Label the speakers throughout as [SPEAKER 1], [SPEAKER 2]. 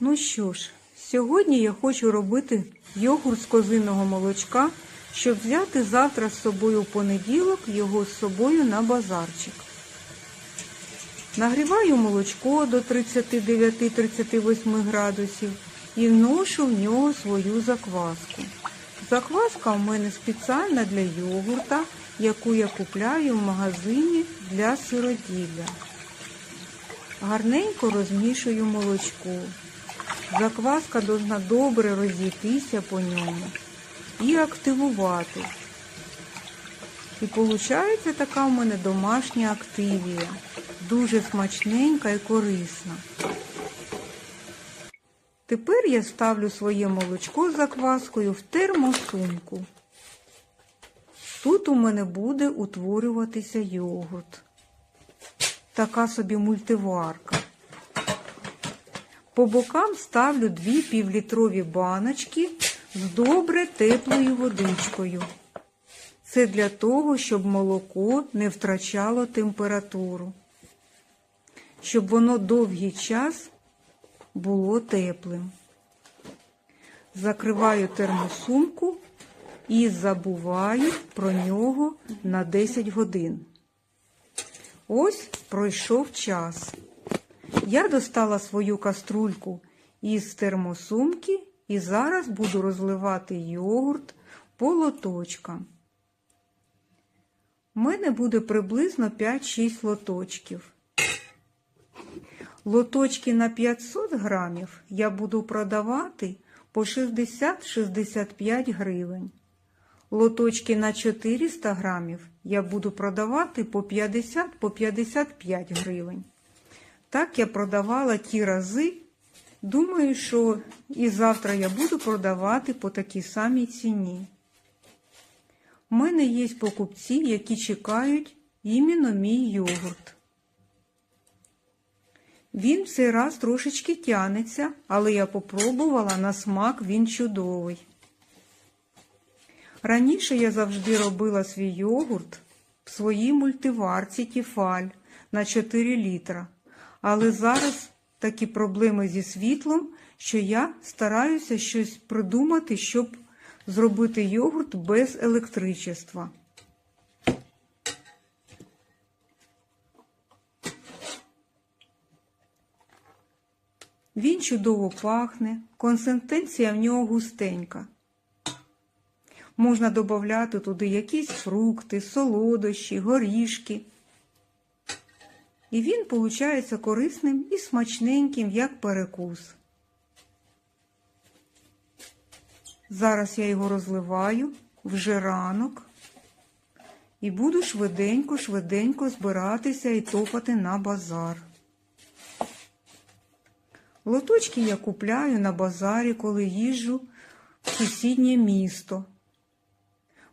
[SPEAKER 1] Ну що ж, сьогодні я хочу робити йогурт з козиного молочка, щоб взяти завтра з собою в понеділок його з собою на базарчик. Нагріваю молочко до 39-38 градусів і вношу в нього свою закваску. Закваска у мене спеціальна для йогурта, яку я купляю в магазині для сироділля. Гарненько розмішую молочко. Закваска должна добре розійтися по ньому і активувати. І виходить така в мене домашня активія. Дуже смачненька і корисна. Тепер я ставлю своє молочко з закваскою в термосумку. Тут у мене буде утворюватися йогурт. Така собі мультиварка. По бокам ставлю дві півлітрові баночки з добре теплою водичкою. Це для того, щоб молоко не втрачало температуру, щоб воно довгий час було теплим. Закриваю термосумку і забуваю про нього на 10 годин. Ось пройшов час. Я достала свою каструльку із термосумки і зараз буду розливати йогурт по лоточкам. У мене буде приблизно 5-6 лоточків. Лоточки на 500 грамів я буду продавати по 60-65 гривень. Лоточки на 400 грамів я буду продавати по 50-55 гривень. Так я продавала ті рази. Думаю, що і завтра я буду продавати по такій самій ціні. У мене є покупці, які чекають іменно мій йогурт. Він в цей раз трошечки тянеться, але я попробувала на смак він чудовий. Раніше я завжди робила свій йогурт в своїй мультиварці Тіфаль на 4 літра. Але зараз такі проблеми зі світлом, що я стараюся щось придумати, щоб зробити йогурт без електричества. Він чудово пахне, консистенція в нього густенька. Можна додати туди якісь фрукти, солодощі, горішки. І він виходить корисним і смачненьким, як перекус. Зараз я його розливаю вже ранок і буду швиденько-швиденько збиратися і топати на базар. Лоточки я купляю на базарі, коли їжджу в сусіднє місто.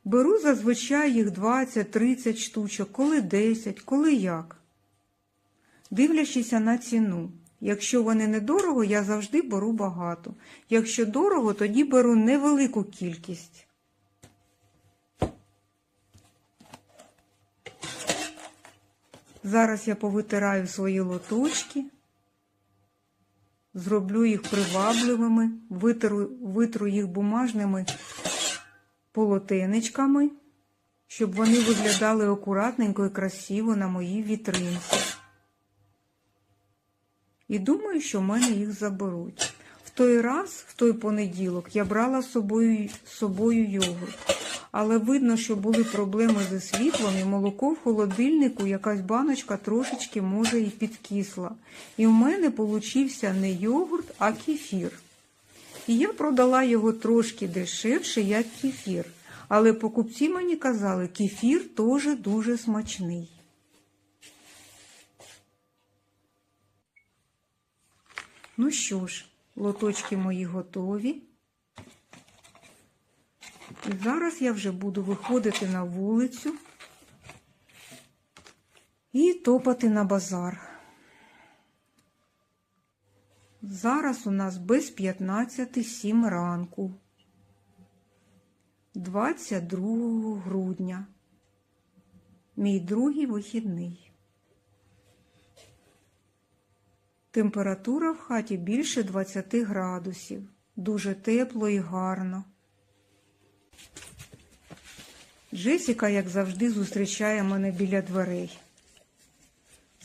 [SPEAKER 1] Беру зазвичай їх 20-30 штучок, коли 10, коли як. Дивлячися на ціну. Якщо вони недорого, я завжди беру багато. Якщо дорого, тоді беру невелику кількість. Зараз я повитираю свої лоточки, зроблю їх привабливими, витру, витру їх бумажними полотенечками, щоб вони виглядали акуратненько і красиво на моїй вітринці. І думаю, що в мене їх заберуть. В той раз, в той понеділок, я брала з собою, собою йогурт. Але видно, що були проблеми зі світлом, і молоко в холодильнику, якась баночка трошечки, може, і підкисла. І в мене получився не йогурт, а кефір. І я продала його трошки дешевше, як кефір. Але покупці мені казали, кефір теж дуже смачний. Ну що ж, лоточки мої готові. І зараз я вже буду виходити на вулицю і топати на базар. Зараз у нас без 15 7 ранку, 22 грудня, мій другий вихідний. Температура в хаті більше 20 градусів. Дуже тепло і гарно. Джесіка, як завжди, зустрічає мене біля дверей.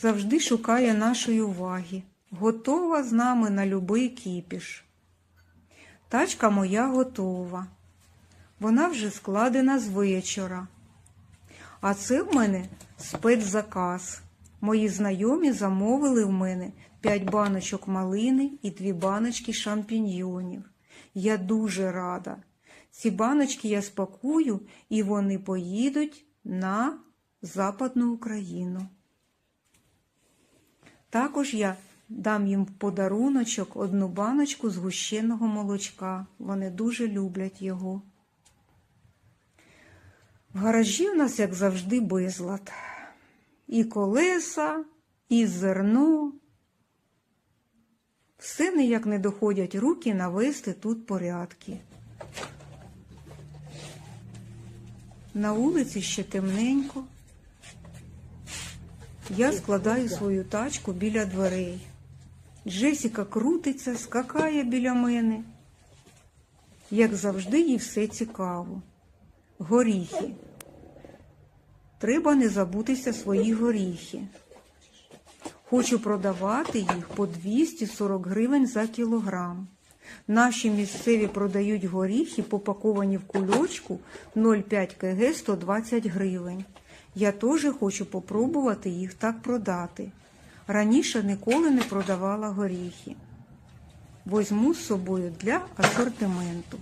[SPEAKER 1] Завжди шукає нашої уваги. Готова з нами на любий кіпіш. Тачка моя готова. Вона вже складена з вечора. А це в мене спецзаказ. Мої знайомі замовили в мене 5 баночок малини і 2 баночки шампіньйонів. Я дуже рада. Ці баночки я спакую, і вони поїдуть на Западну Україну. Також я дам їм в подаруночок одну баночку згущеного молочка. Вони дуже люблять його. В гаражі в нас, як завжди, безлад. І колеса, і зерно. Все ніяк не доходять руки навести тут порядки. На вулиці ще темненько. Я складаю свою тачку біля дверей. Джесіка крутиться, скакає біля мене. Як завжди, їй все цікаво. Горіхи. Треба не забутися свої горіхи. Хочу продавати їх по 240 гривень за кілограм. Наші місцеві продають горіхи, попаковані в кульочку 0,5 кг 120 гривень. Я теж хочу попробувати їх так продати. Раніше ніколи не продавала горіхи. Возьму з собою для асортименту.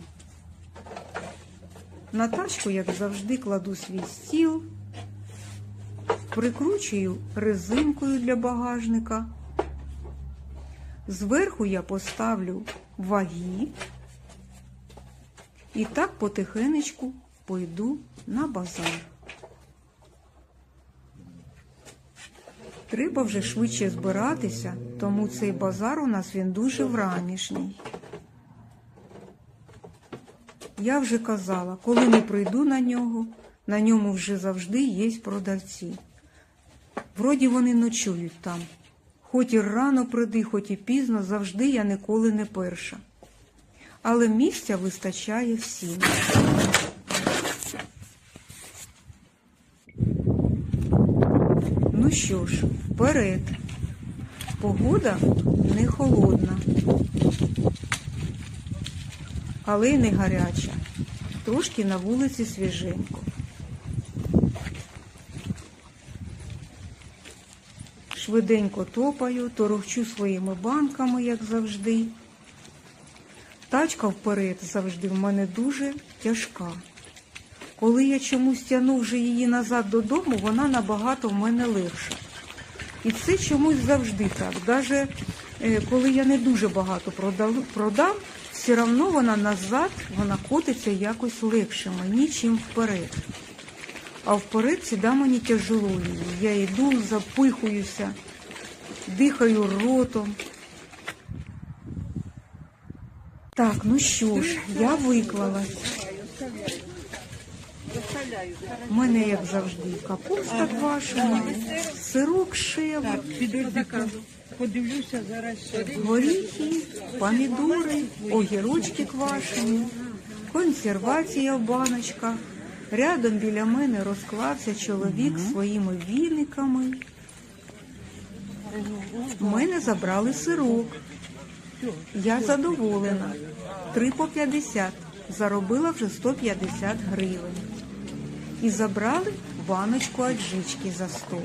[SPEAKER 1] На тачку, як завжди, кладу свій стіл, прикручую резинкою для багажника. Зверху я поставлю ваги і так потихенечку пойду на базар. Треба вже швидше збиратися, тому цей базар у нас він дуже вранішній. Я вже казала, коли не прийду на нього, на ньому вже завжди є продавці. Вроді вони ночують там. Хоч і рано приди, хоч і пізно, завжди я ніколи не перша. Але місця вистачає всім. Ну що ж, вперед. Погода не холодна, але й не гаряча. Трошки на вулиці свіженько. Швиденько топаю, торохчу своїми банками, як завжди. Тачка вперед завжди в мене дуже тяжка. Коли я чомусь тягну вже її назад додому, вона набагато в мене легша. І це чомусь завжди так. Даже е, коли я не дуже багато продам, все одно вона назад, вона котиться якось легше мені, чим вперед. А вперед сюди мені тяжело. Я йду, запихуюся, дихаю ротом. Так, ну що ж, я виклалась. У мене, як завжди, капуста квашена, сирок шева,
[SPEAKER 2] Подивлюся зараз
[SPEAKER 1] горіхи, помідори, огірочки квашені, консервація в баночках. Рядом біля мене розклався чоловік своїми віниками. У мене забрали сирок. Я задоволена. Три по 50. Заробила вже 150 гривень. І забрали баночку аджички за 100.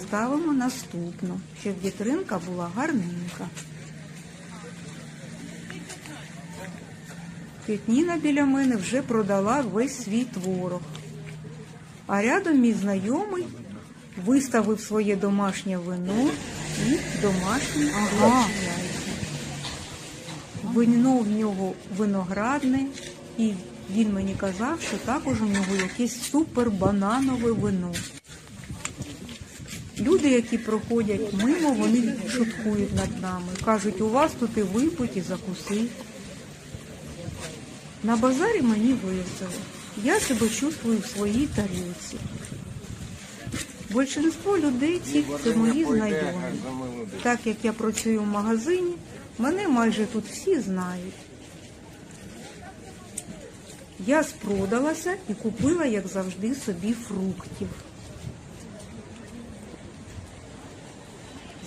[SPEAKER 1] Ставимо наступну, щоб вітринка була гарненька. Тетніна біля мене вже продала весь свій творог. А рядом мій знайомий виставив своє домашнє вино і домашні ага. Вино в нього виноградне, і він мені казав, що також у нього якесь супер бананове вино. Люди, які проходять мимо, вони шуткують над нами. Кажуть, у вас тут і випить, і закуси. На базарі мені весело. Я себе чувствую в своїй тарілці. Більшинство людей ці це мої знайомі. Так як я працюю в магазині, мене майже тут всі знають. Я спродалася і купила, як завжди, собі фруктів.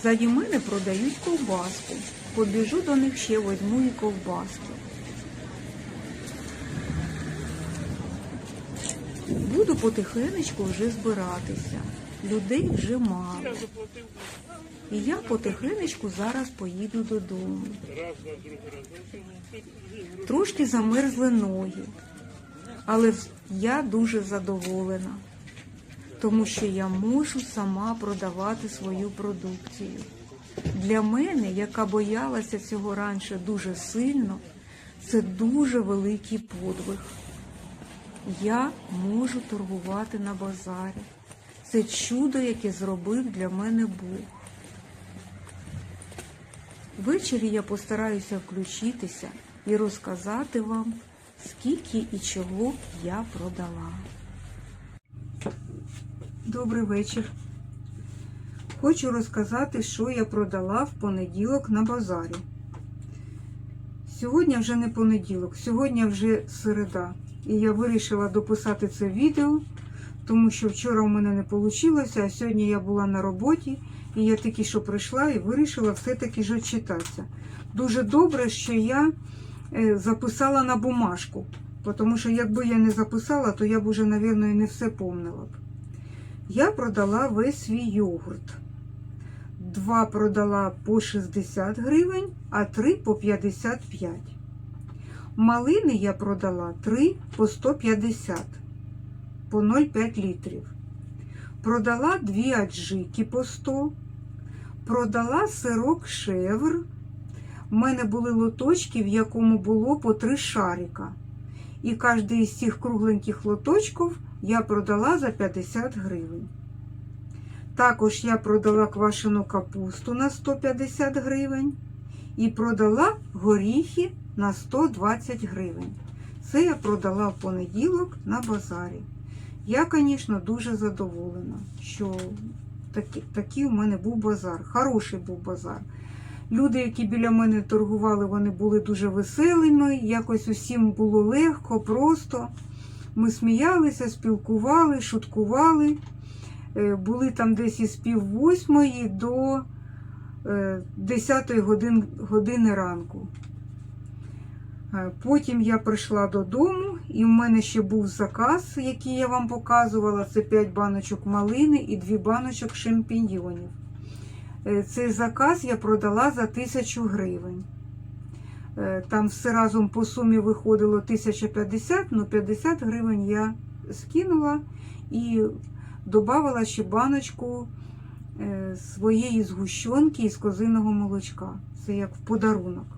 [SPEAKER 1] Ззаді мене продають ковбаску. Побіжу до них ще возьму і ковбаски. Буду потихенечку вже збиратися. Людей вже мало. І я потихенечку зараз поїду додому. Трошки замерзли ноги, але я дуже задоволена, тому що я можу сама продавати свою продукцію. Для мене, яка боялася цього раніше дуже сильно, це дуже великий подвиг. Я можу торгувати на базарі. Це чудо, яке зробив для мене Бог. Ввечері я постараюся включитися і розказати вам, скільки і чого я продала. Добрий вечір. Хочу розказати, що я продала в понеділок на базарі. Сьогодні вже не понеділок, сьогодні вже середа. І я вирішила дописати це відео, тому що вчора у мене не вийшло, а сьогодні я була на роботі, і я тільки що прийшла і вирішила все-таки ж читатися. Дуже добре, що я е, записала на бумажку, тому що якби я не записала, то я б уже, мабуть, не все помнила б. Я продала весь свій йогурт. Два продала по 60 гривень, а три по 55. Малини я продала 3 по 150 по 0,5 літрів. Продала дві аджики по 100. Продала сирок шевр. У мене були лоточки, в якому було по три шарика. І кожен із цих кругленьких лоточків я продала за 50 гривень. Також я продала квашену капусту на 150 гривень і продала горіхи на 120 гривень. Це я продала в понеділок на базарі. Я, звісно, дуже задоволена, що такий, такий у мене був базар. Хороший був базар. Люди, які біля мене торгували, вони були дуже веселими, якось усім було легко, просто. Ми сміялися, спілкували, шуткували. Е, Були там десь із пів восьмої до 10 годин, години ранку. Е, Потім я прийшла додому, і в мене ще був заказ, який я вам показувала. Це 5 баночок малини і 2 баночок шампіньйонів. Е, Цей заказ я продала за 1000 гривень. Е, Там все разом по сумі виходило 1050, ну 50 гривень я скинула і додавала ще баночку своєї згущенки із козиного молочка. Це як в подарунок.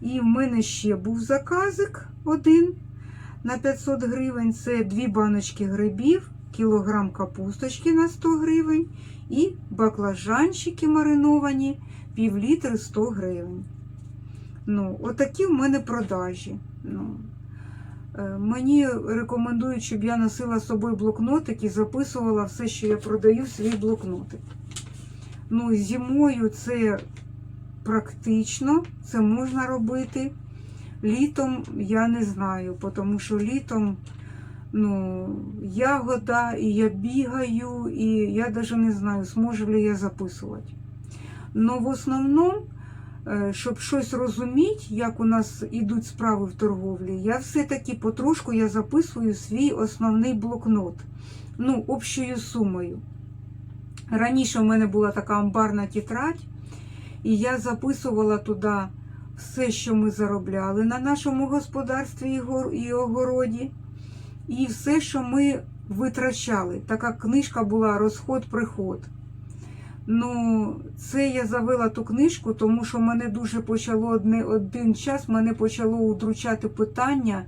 [SPEAKER 1] І в мене ще був заказик один на 500 гривень. Це дві баночки грибів, кілограм капусточки на 100 гривень і баклажанчики мариновані, пів літри 100 гривень. Ну, отакі в мене продажі. Ну, е, мені рекомендують, щоб я носила з собою блокнотик і записувала все, що я продаю, в свій блокнотик. Ну, зимою це практично, це можна робити. Літом я не знаю, тому що літом ну, ягода, і я бігаю, і я навіть не знаю, зможу ли я записувати. Но в основному, е, щоб щось розуміти, як у нас ідуть справи в торговлі, я все-таки потрошку я записую свій основний блокнот, ну, общою сумою. Раніше в мене була така амбарна тетрадь, і я записувала туди все, що ми заробляли на нашому господарстві і огороді, і все, що ми витрачали. Така книжка була розход-приход. Ну, це я завела ту книжку, тому що мене дуже почало одне, один час мене почало удручати питання,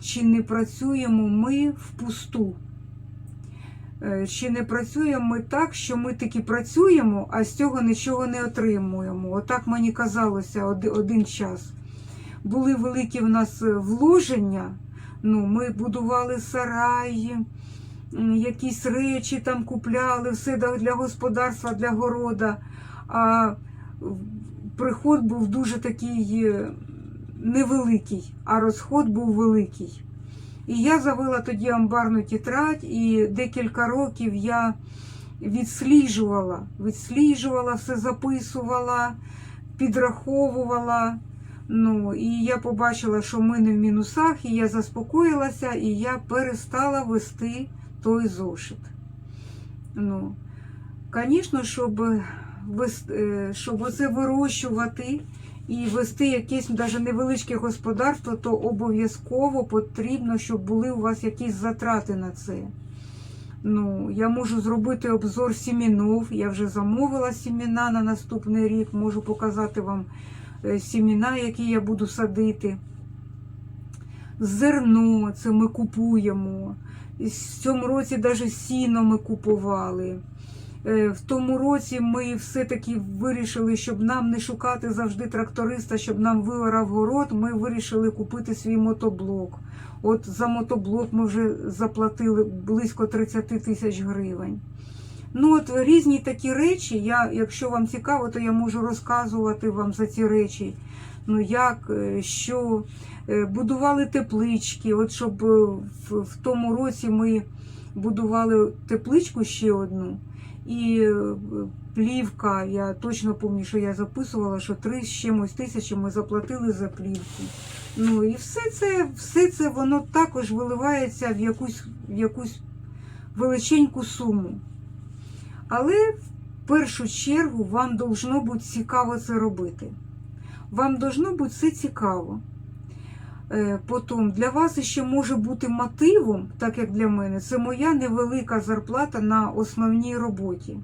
[SPEAKER 1] чи не працюємо ми впусту. Е, Чи не працюємо ми так, що ми таки працюємо, а з цього нічого не отримуємо. Отак мені казалося один час. Були великі в нас е, вложення. Ну, ми будували сараї, якісь речі там купляли, все для господарства, для города. А приход був дуже такий е, невеликий, а розход був великий. І я завела тоді амбарну тетрадь, і декілька років я відсліджувала, відсліджувала, все записувала, підраховувала. Ну, і я побачила, що ми не в мінусах, і я заспокоїлася, і я перестала вести той зошит. Ну, звісно, щоб, е, щоб оце вирощувати і вести якесь навіть невеличке господарство, то обов'язково потрібно, щоб були у вас якісь затрати на це. Ну, я можу зробити обзор сімінов. Я вже замовила сіміна на наступний рік. Можу показати вам е, сіміна, які я буду садити. Зерно, це ми купуємо. В цьому році навіть сіно ми купували. Е, В тому році ми все-таки вирішили, щоб нам не шукати завжди тракториста, щоб нам виорав город. Ми вирішили купити свій мотоблок. От за мотоблок ми вже заплатили близько 30 тисяч гривень. Ну, от різні такі речі. Я, якщо вам цікаво, то я можу розказувати вам за ці речі. Ну, як, е, що Е, будували теплички. От щоб в, в тому році ми будували тепличку ще одну. І е, плівка, я точно пам'ятаю, що я записувала, що три з чимось тисячі ми заплатили за плівку. Ну і все це, все це воно також виливається в якусь, в якусь величеньку суму. Але в першу чергу вам должно бути цікаво це робити. Вам должно бути все цікаво. Е, Потім для вас ще може бути мотивом, так як для мене, це моя невелика зарплата на основній роботі.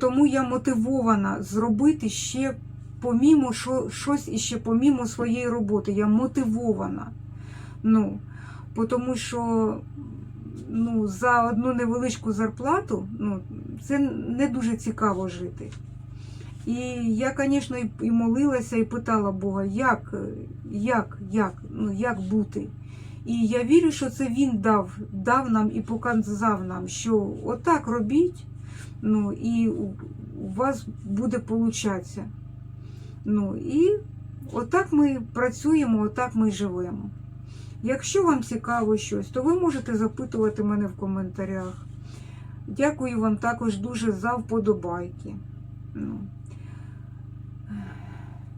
[SPEAKER 1] Тому я мотивована зробити ще помімо що, щось іще помімо своєї роботи. Я мотивована. Ну, тому що ну, за одну невеличку зарплату ну, це не дуже цікаво жити. І я, звісно, і- молилася, і питала Бога, як, як, як, ну, як бути. І я вірю, що це він дав, дав нам і показав нам, що отак робіть, ну, і у, у вас буде получатися. Ну, і отак ми працюємо, отак ми живемо. Якщо вам цікаво щось, то ви можете запитувати мене в коментарях. Дякую вам також дуже за вподобайки. Ну.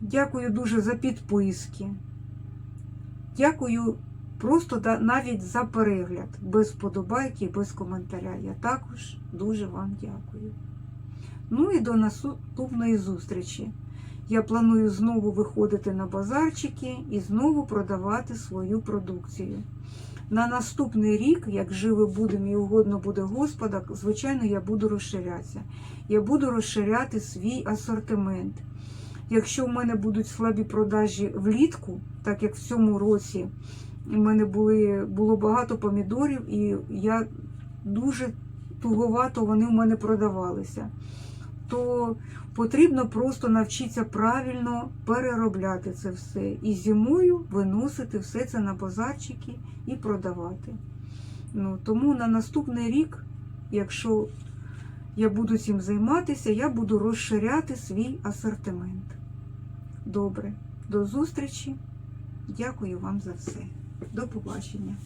[SPEAKER 1] Дякую дуже за підписки. Дякую просто навіть за перегляд, без вподобайки, без коментаря. Я також дуже вам дякую. Ну і до наступної зустрічі. Я планую знову виходити на базарчики і знову продавати свою продукцію. На наступний рік, як живе будемо і угодно буде Господа, звичайно, я буду розширятися. Я буду розширяти свій асортимент. Якщо в мене будуть слабі продажі влітку, так як в цьому році в мене були, було багато помідорів, і я дуже туговато вони в мене продавалися, то потрібно просто навчитися правильно переробляти це все. І зимою виносити все це на базарчики і продавати. Ну, тому на наступний рік, якщо я буду цим займатися, я буду розширяти свій асортимент. Добре, до зустрічі. Дякую вам за все. До побачення.